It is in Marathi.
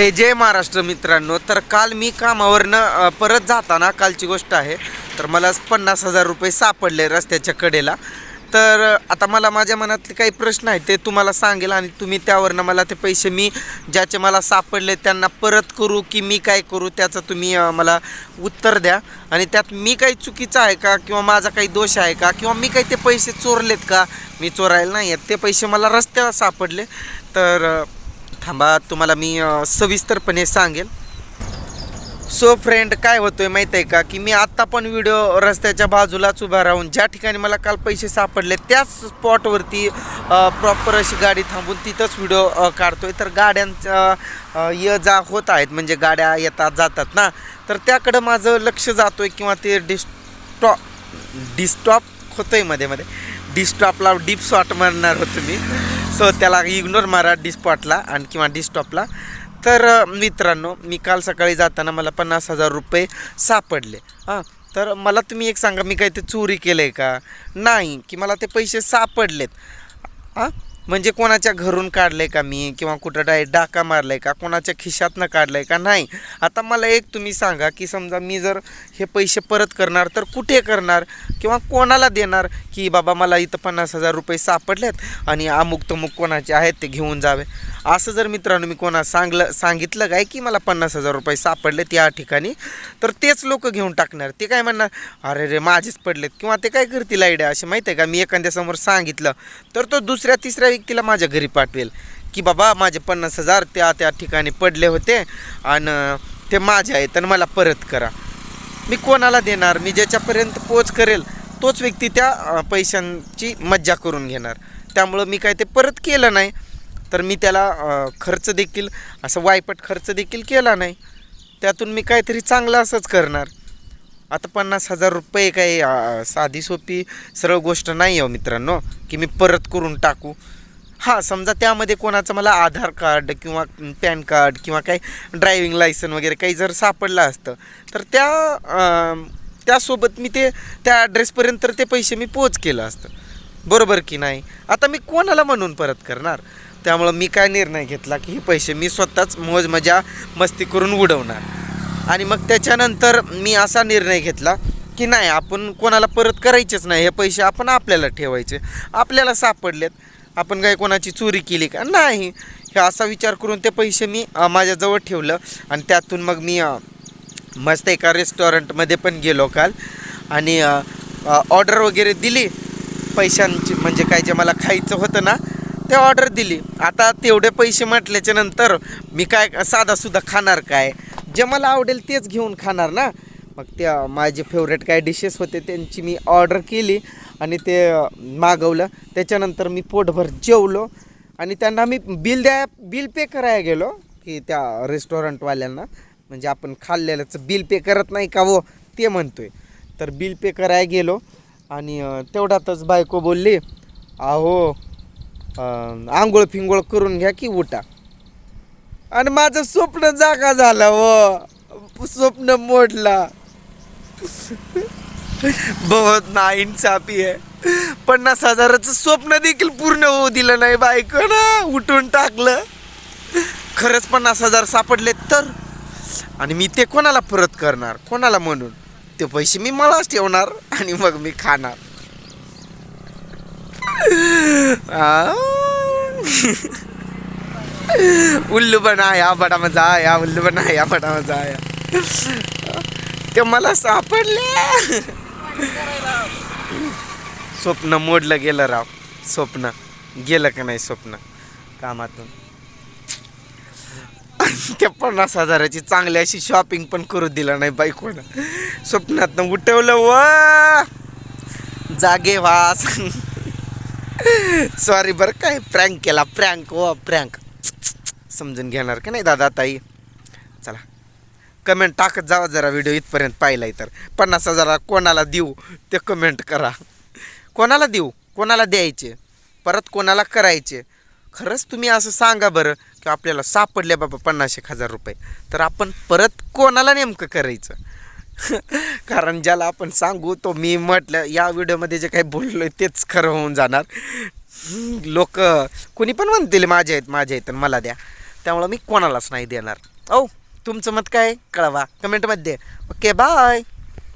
हे जय महाराष्ट्र मित्रांनो तर काल मी कामावरनं परत जाताना कालची गोष्ट आहे तर मला पन्नास हजार रुपये सापडले रस्त्याच्या कडेला. तर आता मला माझ्या मनातले काही प्रश्न आहेत ते तुम्हाला सांगेल आणि तुम्ही त्यावरनं मला ते पैसे मी ज्याचे मला सापडले त्यांना परत करू की मी काय करू त्याचं तुम्ही मला उत्तर द्या. आणि त्यात मी काही चुकीचं आहे का किंवा माझा काही दोष आहे का किंवा मी काही ते पैसे चोरलेत का मी चोरायला नाही आहेत ते पैसे मला रस्त्यावर सापडले. तर थांबा तुम्हाला मी सविस्तरपणे सांगेल. सो फ्रेंड काय होतोय माहीत आहे का? की मी आत्ता पण व्हिडिओ रस्त्याच्या बाजूलाच उभा राहून ज्या ठिकाणी मला काल पैसे सापडले त्याच स्पॉटवरती प्रॉपर अशी गाडी थांबून तिथंच व्हिडिओ काढतोय. तर गाड्यांचा ये जा होत आहेत. म्हणजे गाड्या येतात जातात ना? तर त्याकडं माझं लक्ष जातोय किंवा ते डिस्टॉ डिस्टॉप होतोयमध्ये मध्ये. डिस्टॉपला डीप शॉट मारणार होतो मी सो त्याला इग्नोर मारा डिस्पॉटला आणि किंवा डिस्टॉपला तर मित्रांनो मी काल सकाळी जाताना मला पन्नास हजार रुपये सापडले. हां तर मला तुम्ही एक सांगा मी काही ते चोरी केलं आहे का? नाही की मला ते पैसे सापडलेत. हां? म्हणजे कोणाच्या घरून काढलं आहे का मी? किंवा कुठं डाय डाका मारलं आहे का? कोणाच्या खिशातनं काढलं आहे का? नाही. आता मला एक तुम्ही सांगा की समजा मी जर हे पैसे परत करणार तर कुठे करणार? किंवा कोणाला देणार की बाबा मला इथं पन्नास हजार रुपये सापडलेत आणि अमुक तमुक कोणाचे आहेत ते घेऊन जावे? असं जर मित्रांनो मी कोणा सांगलं सांगितलं काय की मला पन्नास हजार रुपये सापडलेत या ठिकाणी तर तेच लोक घेऊन टाकणार. ते काय म्हणणार? अरे रे माझेच पडलेत. किंवा ते काय करतील आयडिया? असे माहिती आहे का? मी एखाद्यासमोर सांगितलं तर तो दुसऱ्या तिसऱ्या व्यक्तीला माझ्या घरी पाठवेल. की बाबा माझे पन्नास हजार त्या त्या ठिकाणी पडले होते आणि ते माझे आहेत आणि मला परत करा. मी कोणाला देणार? मी ज्याच्यापर्यंत पोच करेल तोच व्यक्ती त्या पैशांची मज्जा करून घेणार. त्यामुळं मी काय ते परत केलं नाही. तर मी त्याला खर्च देखील असं वायपट खर्च देखील केला नाही. त्यातून मी काहीतरी चांगलं असंच करणार. आता पन्नास हजार रुपये काही साधी सोपी सरळ गोष्ट नाही आहे हो मित्रांनो की मी परत करून टाकू. हां समजा त्यामध्ये कोणाचं मला आधार कार्ड किंवा पॅन कार्ड किंवा काही ड्रायविंग लायसन वगैरे काही जर सापडलं असतं तर त्या त्यासोबत मी ते त्या ॲड्रेसपर्यंत तर ते पैसे मी पोच केलं असतं. बरोबर की नाही? आता मी कोणाला म्हणून परत करणार? त्यामुळं मी काय निर्णय घेतला की हे पैसे मी स्वतःच मौज मजा मस्ती करून उडवणार. आणि मग त्याच्यानंतर मी असा निर्णय घेतला की नाही आपण कोणाला परत करायचेच नाही हे पैसे आपण आपल्याला ठेवायचे. आपल्याला सापडलेत. आपण काय कोणाची चोरी केली का? नाही. हे असा विचार करून ते पैसे मी माझ्याजवळ ठेवलं. आणि त्यातून मग मी मस्त एका रेस्टॉरंटमध्ये पण गेलो काल. आणि ऑर्डर वगैरे दिली. पैशांची म्हणजे काय जे मला खायचं होतं ना ते ऑर्डर दिली. आता तेवढे पैसे म्हटल्याच्या नंतर मी काय साधासुद्धा खाणार काय? जे मला आवडेल तेच घेऊन खाणार ना. मग त्या माझे फेवरेट काय डिशेस होते त्यांची मी ऑर्डर केली आणि ते मागवलं. त्याच्यानंतर मी पोटभर जेवलो आणि त्यांना मी बिल द्या बिल पे करायला गेलो की त्या रेस्टॉरंटवाल्यांना म्हणजे आपण खाल्लेलंच बिल पे करत नाही का वो ते म्हणतोय. तर बिल पे करायला गेलो आणि तेवढ्यातच बायको बोलली अहो आंघोळ फिंगोळ करून घ्या की उठा. आणि माझं स्वप्न जागा झालं व स्वप्न मोडला. बहुत ना इन्साफी आहे पन्नास हजाराचं स्वप्न देखील पूर्ण होऊ दिलं नाही बायको ना उठून टाकलं. खरंच पन्नास हजार सापडलेत तर. आणि मी ते कोणाला परत करणार कोणाला म्हणून? ते पैसे मी मलाच ठेवणार आणि मग मी खाणार. आ. उल्लू बनाया बडा मजा आया उल्लू बनाया बडा मजा आया ते मला सापडले. स्वप्न मोडलं गेलं राव. स्वप्न. गेलं का नाही स्वप्न? कामातून. त्या पन्नास हजाराची चांगली अशी शॉपिंग पण करू दिलं नाही बायकोनं. स्वप्नातनं उठवलं व. जागे वास सॉरी बरं काय प्रँक केला. प्रँक व प्रँक समजून घेणार का नाही दादा ताई? चला. कमेंट टाकत जावा जरा व्हिडिओ इथपर्यंत पाहिलाय तर. पन्नास हजारा कोणाला देऊ ते कमेंट करा. कोणाला देऊ? कोणाला द्यायचे? परत कोणाला करायचे? खरंच तुम्ही असं सांगा बरं की आपल्याला सापडले बाबा पन्नास एक हजार रुपये. तर आपण परत कोणाला नेमकं करायचं? कारण ज्याला आपण सांगू तो मी म्हटलं या व्हिडिओमध्ये जे काही बोललो तेच खरं होऊन जाणार. लोक कोणी पण म्हणतील माझे आहेत माझे आहेत मला द्या. त्यामुळं मी कोणालाच नाही देणार. ओ तुमचं मत काय? कळवा. कमेंटमध्ये. Okay bye.